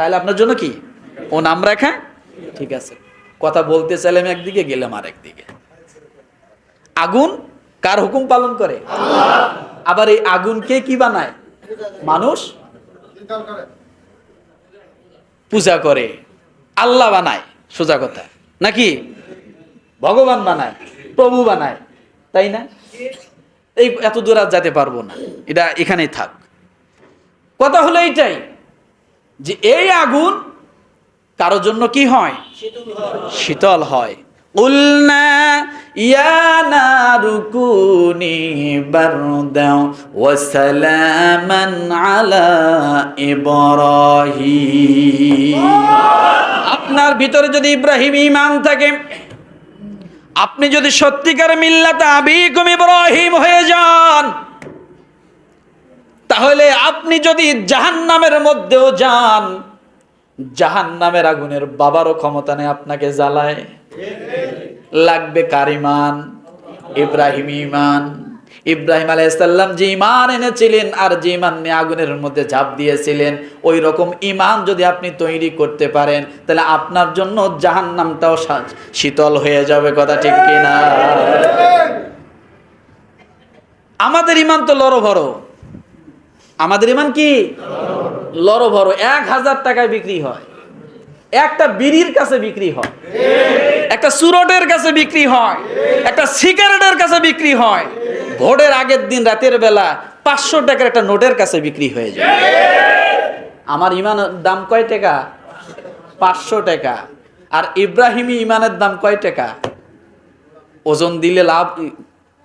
তাহলে আপনার জন্য কি? ও নাম রাখা? ঠিক আছে। কথা বলতে চাইলাম একদিকে, গেলাম আর একদিকে আগুন কার হুকুম পালন করে? আবার এই আগুনকে কি বানায়? মানুষ? পূজা করে। আল্লাহ বানায়, সোজা কথা। নাকি? ভগবান বানায়, প্রভু বানায়, তাই না? এই এত দূর আর যেতে পারব না। এটা এখানেই থাক। কথা হলো এইটাই। যে এই আগুন কারও জন্য কি হয়? শীতল হয়। ইয়ানা রুকুনি আপনার ভিতরে যদি ইব্রাহিম ইমান থাকে, আপনি যদি সত্যিকার মিল্লাতে আবিকুম ইব্রাহিম হয়ে যান তাহলে আপনি যদি জাহান্নামের মধ্যেও যান, জাহান্নামের আগুনের বাবারও ক্ষমতা নেই আপনাকে জ্বালায়। লাগবে কার ইমান ইব্রাহিম ইমান ইব্রাহিম আলাইসাল্লাম যে ইমান এনেছিলেন আর যে ইমান নিয়ে আগুনের মধ্যে ঝাঁপ দিয়েছিলেন, ওই রকম ইমান যদি আপনি তৈরি করতে পারেন, তাহলে আপনার জন্য জাহান্নামটাও সা- শীতল হয়ে যাবে, কথা ঠিক কিনা? আমাদের ইমান তো লড়ো ভরো আমাদের ইমান কি? লড়ো ভরো। এক হাজার টাকায় বিক্রি হয়। একটা বিড়ির কাছে বিক্রি হয়। একটা সুরটের কাছে বিক্রি হয়। একটা সিগারেটের কাছে বিক্রি হয়। ভোটের আগের দিন রাতের বেলা পাঁচশো টাকার একটা নোটের কাছে বিক্রি হয়ে যায়। আমার ইমানের দাম কয় টাকা? পাঁচশো টাকা। আর ইব্রাহিমী ইমানের দাম কয় টাকা? ওজন দিলে লাভ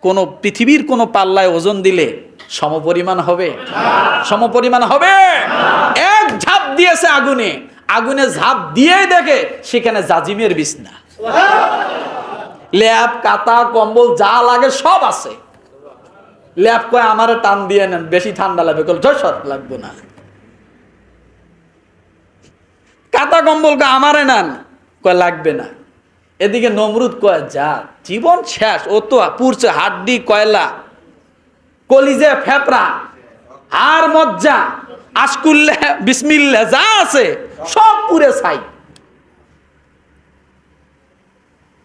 কোন পৃথিবীর কোনো পাল্লায় ওজন দিলে সমপরিমাণ হবে? সমপরিমাণ হবে। এক ঝাঁপ দিয়েছে আগুনে। আগুনে ঝাঁপ দিয়েই দেখে সেখানে জাজিমের বিছনা। ল্যাব কাতা কম্বল, যা লাগে সব আছে। ল্যাব কয়, আমার টান দিয়ে নেন, বেশি ঠান্ডা লাগবে। কল সর, লাগবে না। কাতা কম্বল কয়, আমারে নেন। কয়, লাগবে না। এদিকে নমরুদ কয়, যা, জীবন শেষ। ও তো পুরছে হাড্ডি, কয়লা, কলিজে ফেপড়া, আর মজ্জা, আশকুল্লে, বিসমিল্লা, যা আছে, সব পুরে ছাই।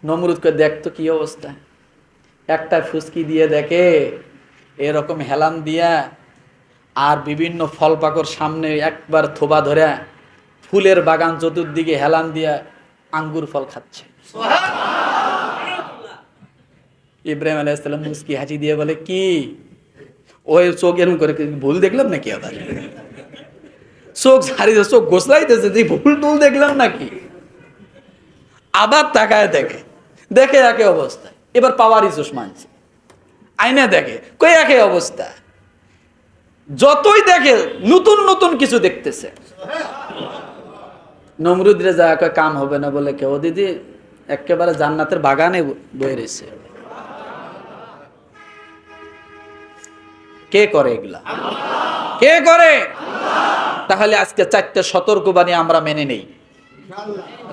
নমরুদকে দেখতো কি অবস্থা। একটা ফুসকি দিয়ে দেখে, এরকম হেলান দিয়া, আর বিভিন্ন ফল পাকর সামনে একবার থোবা ধরে, ফুলের বাগান চতুর্দিকে হেলান দিয়া আঙ্গুর ফল খাচ্ছে। ইব্রাহিম আলাইসাল্লাম মুসকি হাসি দিয়ে বলে, কি? ওই চোখ এরকম করে ভুল দেখলাম নাকি আবার? চোখ ঝাড়িয়ে চোখ গোসলাইতেছে যে ভুল টুল দেখলাম নাকি? আবার তাকায় দেখে। দেখে একই অবস্থা। এবার পাওয়ারই চোষ মানছে। আইনে দেখে, কই একই অবস্থা? যতই দেখে, নতুন নতুন কিছু দেখতেছে। নমরুদরে যা কাম হবে না বলে কেউ দিদি একেবারে জান্নাতের বাগানে বয়ে রয়েছে। কে করে এগুলা? কে করে? তাহলে আজকে চারটে সতর্কবাণী আমরা মেনে নেই।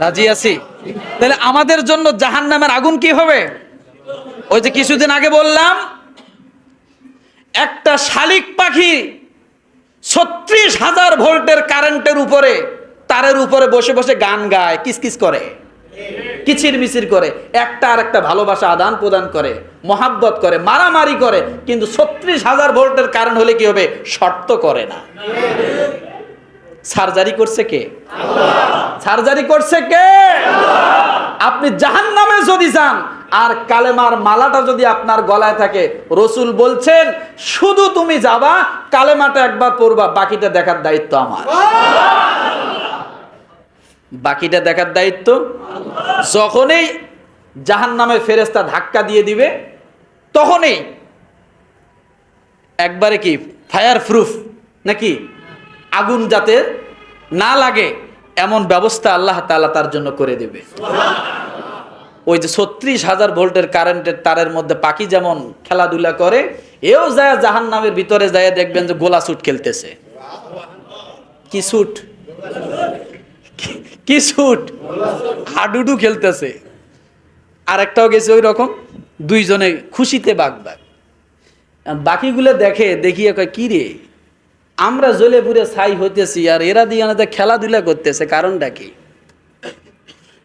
রাজি আছি? তাহলে আমাদের জন্য জাহান নামের আগুন কি হবে? ওই যে কিছুদিন আগে বললাম, একটা শালিক পাখি ছত্রিশ হাজার ভোল্টের কারেন্টের উপরে, তারের উপরে বসে বসে গান গায়, কিসকিস করে। কিচির মিচির করে, একটা আর একটা ভালোবাসা আদান প্রদান করে, মহাব্বত করে, মারামারি করে, কিন্তু ছত্রিশ হাজার ভোল্টের কারণ হলে কি হবে? শর্ত করে না। সার্জারি করছে কে? সার্জারি করছে কে? আপনি জাহান নামে যদি যান, আর কালেমার মালাটা যদি আপনার গলায় থাকে, রসুল বলছেন, শুধু তুমি যাবা, কালেমাটা একবার পড়বা, বাকিটা দেখার দায়িত্ব আমার। বাকিটা দেখার দায়িত্ব। যখনই জাহান নামে ফেরেস্তা ধাক্কা দিয়ে দিবে, তখনই একবারে কি ফায়ার প্রুফ নাকি আগুন যাতে না লাগে, এমন ব্যবস্থা আল্লাহ তাআলা তার জন্য করে দেবে। ওই যে ছত্রিশ হাজার ভোল্টের কারেন্টের তারের মধ্যে পাখি যেমন খেলাধুলা করে, এও যায় জাহান নামের ভিতরে যায় দেখবেন যে গোলা সুট খেলতেছে। কি শুট কি- শুট হাডুডু খেলতেছে। আর একটাও গেছে ওই রকম দুইজনে খুশিতে বাঘ বাঘ। বাকিগুলো দেখে, দেখিয়ে কয়, কি রে? আমরা জ্বলে পুড়ে ছাই হইতেছি আর এরা দিয়ে আমাদের খেলাধুলা করতেছে, কারণটা কি?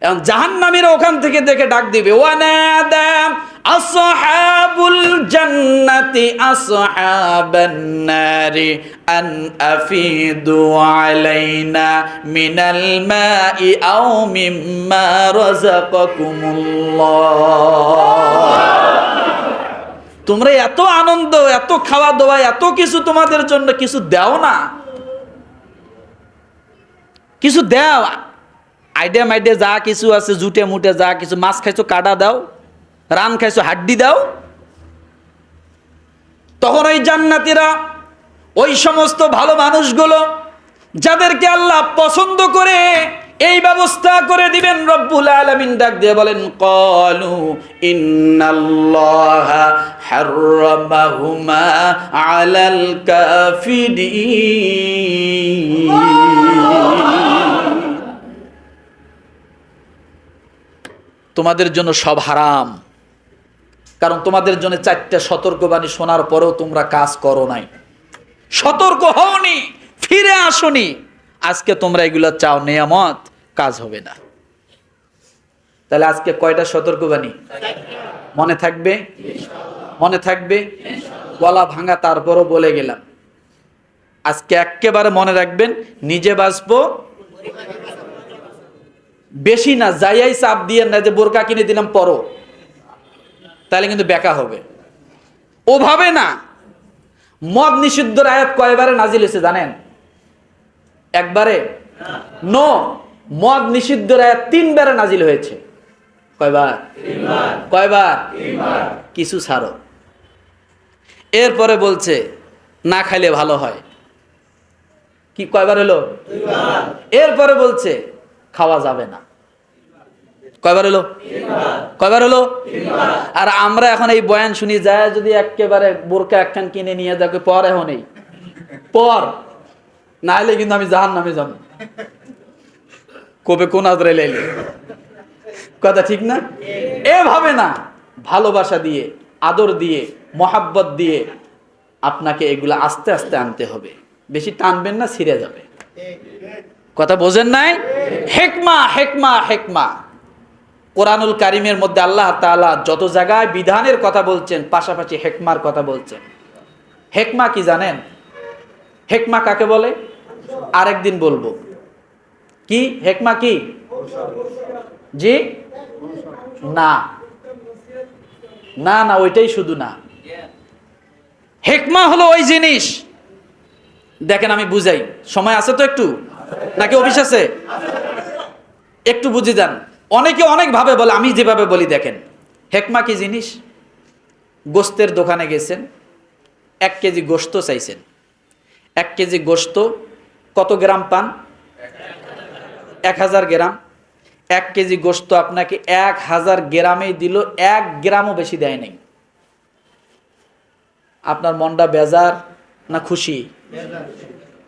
এখন জাহান্নামীরা ওখান থেকে দেখে ডাক দিবে ওয়ানাদা আসহাবুল জান্নাতি আসহাবান নারি আন আফিদু আলাইনা মিনাল মাই আও মিম্মা রাযাকাকুমুল্লাহ। তোমরা এত আনন্দ, এত খাওয়া দাওয়া এত কিছু তোমাদের জন্য কিছু দাও না। কিছু দাও। আইডিয়া মাইডিয়া যা কিছু আছে জুটে মুটে যা কিছু, মাছ খাইছো, কাটা দাও। রান খাইছো, হাড্ডি দাও। তখন ওই জান্নাতিরা ওই সমস্ত ভালো মানুষগুলো, যাদেরকে আল্লাহ পছন্দ করে এই ব্যবস্থা করে দিবেন, রব্বুল আলামিন ডাক দিয়ে বলেন, কলু ইন্নাল্লাহা হাররামাহুমা আলাল কাফিরিন। তোমাদের জন্য সব হারাম। কারণ তোমাদের জন্য চারটা সতর্কবাণী শোনার পরেও তোমরা কাজ করো নাই। সতর্ক হওনি, ফিরে আসনি। আজকে তোমরা এগুলো চাও, নিয়ামত, কাজ হবে না। তাহলে আজকে কয়টা সতর্কবাণী? মনে থাকবে? মনে থাকবে? গলা ভাঙা তারপরও বলে গেলাম। আজকে একেবারে মনে রাখবেন, নিজে বাঁচবো। বেশি না, যাইয়াই চাপ দিয়ে না যে বোরকা কিনে দিলাম, পরো। তাহলে কিন্তু বেকা হবে। ওভাবে না। মদ নিষিদ্ধর আয়াত কয়বারে নাজিল হয়েছে জানেন? একবারে? নো মদ নিষিদ্ধর আয়াত তিনবারে নাজিল হয়েছে। কয়বার? কয়বার? কিছু ছাড়ো। এরপরে বলছে না খাইলে ভালো হয়। কি কয়বার হলো? এরপরে বলছে খাওয়া যাবে না। কয়বার হলো? কয়বার হলো? আর আমরা এখন এই বয়ান শুনি যায় যদি একেবারে বোরকা একখান কিনে নিয়ে যাকে পর এখন এই? পর। না হলে কিন্তু আমি জাহান নামে যাব। কবে কোন আদরে লাইলে কথা ঠিক না? এভাবে না ভালোবাসা দিয়ে আদর দিয়ে মহাব্বত দিয়ে আপনাকে এগুলো আস্তে আস্তে আনতে হবে। বেশি টানবেন না ছিঁড়ে যাবে। কথা বোঝেন নাই? হেকমা হেকমা হেকমা। কোরআনুল কারিমের মধ্যে আল্লাহ তাআলা যত জায়গায় বিধানের কথা বলছেন, পাশাপাশি হেকমার কথা বলছেন। হেকমা কি জানেন? হেকমা কাকে বলে? আরেকদিন বলব। কি? হেকমা কি? জি? না। না না, ওইটাই শুধু না। হেকমা হলো ওই জিনিস। দেখেন, আমি বুঝাই। সময় আছে তো একটু? নাকি অফিস আছে? একটু বুঝে যান। অনেকে অনেকভাবে বলে, আমি যেভাবে বলি দেখেন, হেকমা কি জিনিস? গোস্তের দোকানে গেছেন, এক কেজি গোস্ত চাইছেন। এক কেজি গোস্ত কত গ্রাম পান? এক হাজার গ্রাম। এক কেজি গোস্ত আপনাকে এক হাজার গ্রামেই দিল, এক গ্রামও বেশি দেয় নাই। আপনার মনটা বেজার না খুশি?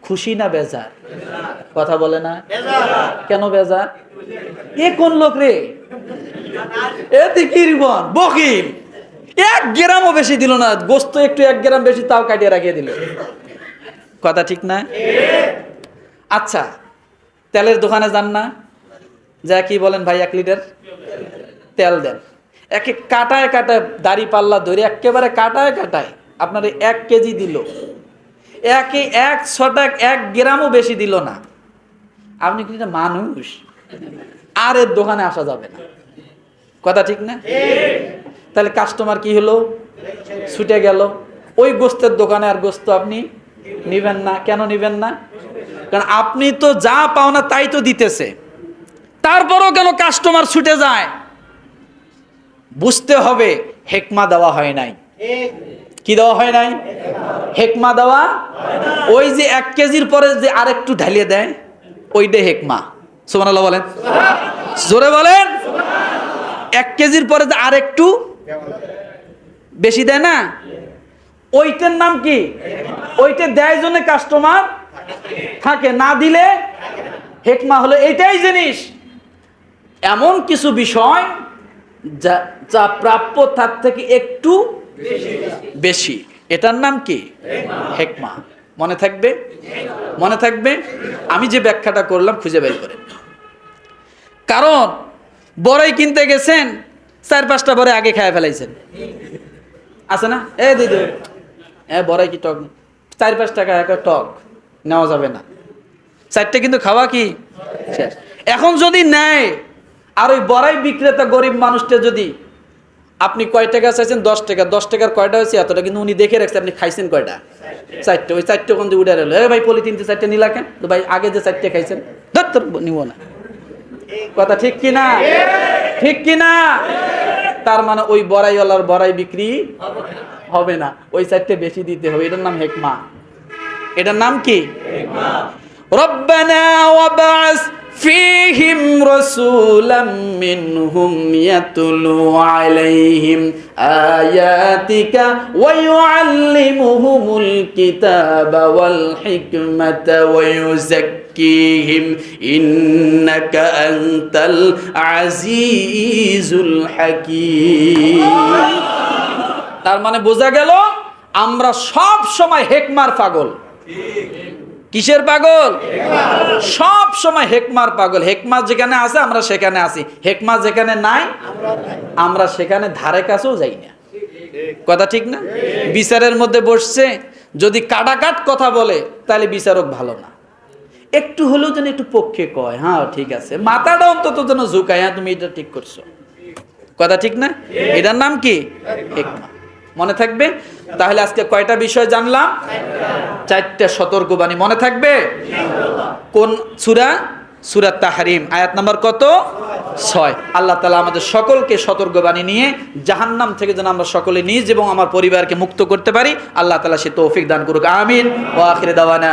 খুশি না বেজার? কথা বলে না? কেন বেজার? এ কোন লোক রে? এতে কি রিবন? বকিল। এক গ্রামও বেশি দিল না গোস্ত একটু এক গ্রাম বেশি তাও কাটিয়ে রাখিয়ে দিল। কথা ঠিক না? আচ্ছা তেলের দোকানে যান না? যা কি বলেন ভাই এক লিটার? তেল দেন। একে কাটায় কাটায় দাড়ি পাল্লা ধরে একেবারে কাটায় কাটায় আপনার এক কেজি দিল। একে এক ছটাক এক গ্রামও বেশি দিল না। আপনি কি মানুষ? আর এর দোকানে আসা যাবে না। কথা ঠিক না? তাহলে কাস্টমার কি হলো? ছুটে গেল। ওই গোস্তের দোকানে আর গোস্ত আপনি নিবেন না। কেন নিবেন না? কারণ আপনি তো যা পাও না তাই তো দিতেছে। তারপরও কেন কাস্টমার ছুটে যায়? বুঝতে হবে, হেকমা দেওয়া হয় নাই। কি দেওয়া হয় নাই? হেকমা দেওয়া? ওই যে এক কেজির পরে যে আর একটু ঢালিয়ে দেয় ওইটাই হেকমা। সুমান বলেন। জোরে বলেন। এক কেজির পরে যে আরেকটু বেশি দেয় না? ওইটার নাম কি? ওইটা দেয় জন্য কাস্টমার থাকে, না দিলে হেকমা হলো এইটাই জিনিস। এমন কিছু বিষয় যা যা প্রাপ্য তার থেকে একটু বেশি। এটার নাম কি? হেকমা। মনে থাকবে? মনে থাকবে? আমি যে ব্যাখ্যাটা করলাম খুঁজে বের করেন। কারণ, বড়ই কিনতে গেছেন, চার পাঁচটা বড়ে আগে খেয়ে ফেলাইছেন। আছে না? এ দিদি এ, বড়াই কি টক? চার পাঁচ টাকা একটা টক। নেওয়া যাবে না। চারটে কিন্তু খাওয়া কি? এখন যদি নেয়, আর ওই বড়াই বিক্রেতা গরিব মানুষটা যদি আপনি কয় টাকা চাইছেন? দশ টাকা। দশ টাকার কয়টা হয়েছে? এতটা কিন্তু উনি দেখে রাখছে, আপনি খাইছেন কয়টা? চারটে। ওই চারটে কোন উঠে রইল? এ ভাই পলিথিন চারটে নিলা কেন? তো ভাই, আগে যে চারটে খাইছেন নিব না। কথা ঠিক কি না ঠিক কি না তার মানে ওই বড়াইওয়ালার বড়াই বিক্রি হবে না। ওই চারটে বেশি দিতে হবে। এটার নাম হেকমা। এটার নাম কি? রব্বানা ওয়াবাস فيهم رسولا منهم يتلو عليهم آياتك ويعلمهم الكتاب والحكمة ويزكيهم إنك أنت العزيز الحكيم তার মানে বোঝা গেল আমরা সব সময় হেকমার পাগল কিসের পাগল সব সময় হেকমার পাগল। হেকমা যেখানে আছে, আমরা সেখানে আছি। হেকমা যেখানে নাই, আমরা সেখানে ধারে কাছেও যাই না। কথা ঠিক না? বিচারের মধ্যে বসছে, যদি কাটাকাট কথা বলে, তাহলে বিচারক ভালো না। একটু হলেও যেন একটু পক্ষে কয় হ্যাঁ ঠিক আছে। মাথাটা অন্তত যেন ঝুঁকায় হ্যাঁ তুমি এটা ঠিক করছ। কথা ঠিক না? এটার নাম কি? হেকমা। মনে থাকবে? তাহলে আজকে কয়টা বিষয় জানলাম? চারটা সতর্কবাণী মনে থাকবে? কোন সুরা? সুরা তাহারিম। আয়াত নাম্বার কত? ছয়। আল্লাহ তালা আমাদের সকলকে সতর্কবাণী নিয়ে জাহান্নাম থেকে যেন আমরা সকলে নিজ এবং আমার পরিবারকে মুক্ত করতে পারি। আল্লাহ তালা সে তৌফিক দান করুক। আমিন। ও আখিরে দাওয়ানা।